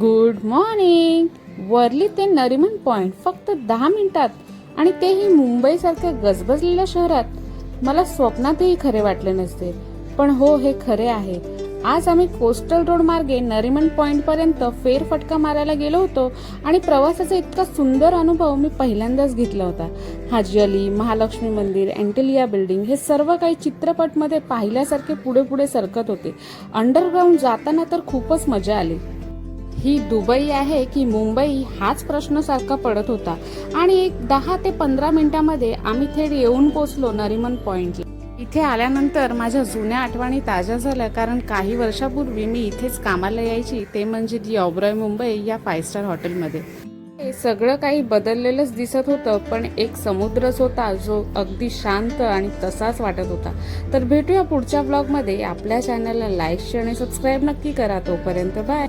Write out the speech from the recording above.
Good morning Worli ते Nariman point फक्त दहा मिनिटात. आणि तेही मुंबईसारख्या गजबजलेल्या शहरात. मला स्वप्नातही खरे वाटले नसते. पण हो हे खरे आहे. आज आम्ही कोस्टल रोड मार्गे नरिमन पॉइंट पर्यंत फेरफटका मारायला गेलो होतो आणि प्रवासाचा इतका सुंदर अनुभव मी पहिल्यांदाच घेतला होता. हाजी अली महालक्ष्मी मंदिर अँटेलिया बिल्डिंग हे सर्व काही चित्रपटमध्ये पाहिल्यासारखे पुढे पुढे सरकत होते. अंडरग्राऊंड जाताना तर खूपच मजा आली. ही दुबई आहे की मुंबई हाच प्रश्न सारखा पडत होता. आणि एक दहा ते पंधरा मिनिटांमध्ये आम्ही थेट येऊन पोचलो नरिमन पॉइंटला. इथे आल्यानंतर माझ्या जुन्या आठवणी ताज्या झाल्या कारण काही वर्षापूर्वी मी इथेच कामाला यायची ते म्हणजे दी ऑब्रॉय मुंबई या फाय स्टार हॉटेलमध्ये. सगळं काही बदललेलंच दिसत होतं पण एक समुद्रच होता जो अगदी शांत आणि तसाच वाटत होता. तर भेटूया पुढच्या ब्लॉगमध्ये आपल्या चॅनलला लाईक शेअर आणि सबस्क्राईब नक्की करा. तोपर्यंत बाय